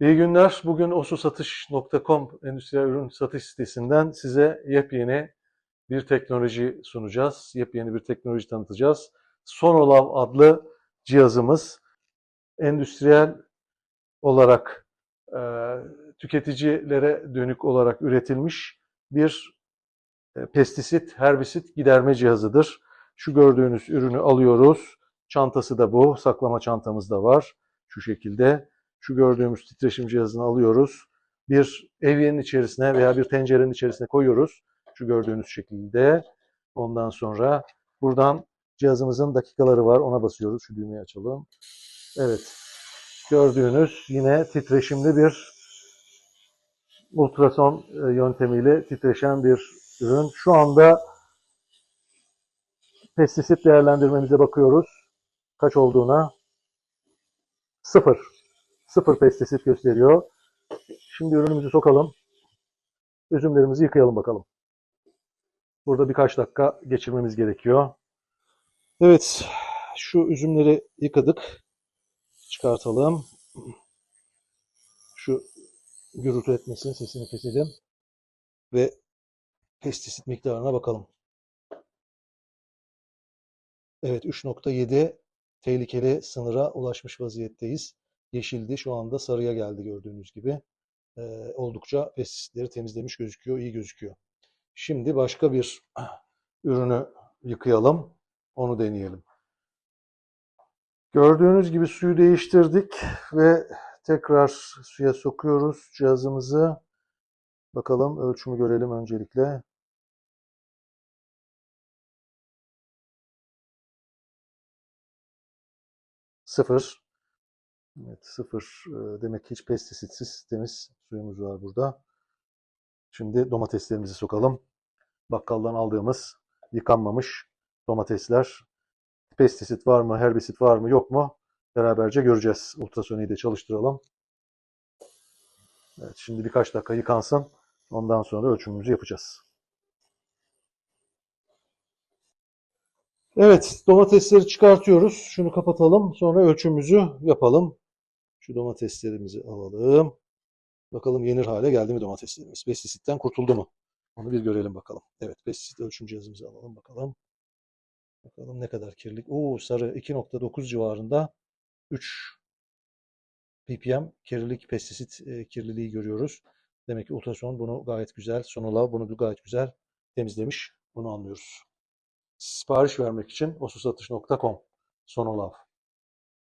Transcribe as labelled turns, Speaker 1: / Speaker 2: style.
Speaker 1: İyi günler. Bugün osusatış.com endüstriyel ürün satış sitesinden size yepyeni bir teknoloji sunacağız. Yepyeni bir teknoloji tanıtacağız. Sonolav adlı cihazımız endüstriyel olarak e, tüketicilere dönük olarak üretilmiş bir e, pestisit, herbisit giderme cihazıdır. Şu gördüğünüz ürünü alıyoruz. Çantası da bu. Saklama çantamız da var. Şu şekilde. Şu gördüğümüz titreşim cihazını alıyoruz. Bir evyenin içerisine veya bir tencerenin içerisine koyuyoruz. Şu gördüğünüz şekilde. Ondan sonra buradan cihazımızın dakikaları var. Ona basıyoruz. Şu düğmeyi açalım. Evet. Gördüğünüz yine titreşimli bir ultrason e, yöntemiyle titreşen bir ürün. Şu anda pestisit değerlendirmemize bakıyoruz. Kaç olduğuna. Sıfır. Sıfır pestisit gösteriyor. Şimdi ürünümüzü sokalım. Üzümlerimizi yıkayalım bakalım. Burada birkaç dakika geçirmemiz gerekiyor. Evet, şu üzümleri yıkadık. Çıkartalım. Şu gürültü etmesin, sesini keselim. Ve pestisit miktarına bakalım. Evet, 3.7 tehlikeli sınıra ulaşmış vaziyetteyiz. Yeşildi, şu anda sarıya geldi gördüğünüz gibi. Ee, oldukça pestisitleri temizlemiş gözüküyor, iyi gözüküyor. Şimdi başka bir ürünü yıkayalım, onu deneyelim. Gördüğünüz gibi suyu değiştirdik ve tekrar suya sokuyoruz cihazımızı. Bakalım ölçümü görelim öncelikle. Sıfır. Evet, sıfır. Demek hiç pestisitsiz temiz suyumuz var burada. Şimdi domateslerimizi sokalım. Bakkaldan aldığımız yıkanmamış domatesler. Pestisit var mı, herbisit var mı, yok mu? Beraberce göreceğiz. Ultrasoniği de çalıştıralım. Evet, şimdi birkaç dakika yıkansın. Ondan sonra ölçümümüzü yapacağız. Evet, domatesleri çıkartıyoruz. Şunu kapatalım. Sonra ölçümümüzü yapalım. Şu domateslerimizi alalım. Bakalım yenir hale geldi mi domateslerimiz? Pestisitten kurtuldu mu? Onu bir görelim bakalım. Evet, pestisit ölçüm cihazımızı alalım bakalım. Bakalım ne kadar kirlilik. Oo sarı 2.9 civarında 3 ppm kirlilik, pestisit e, kirliliği görüyoruz. Demek ki ultrason bunu gayet güzel, sonolav bunu gayet güzel temizlemiş. Bunu anlıyoruz. Sipariş vermek için osusatış.com sonolav.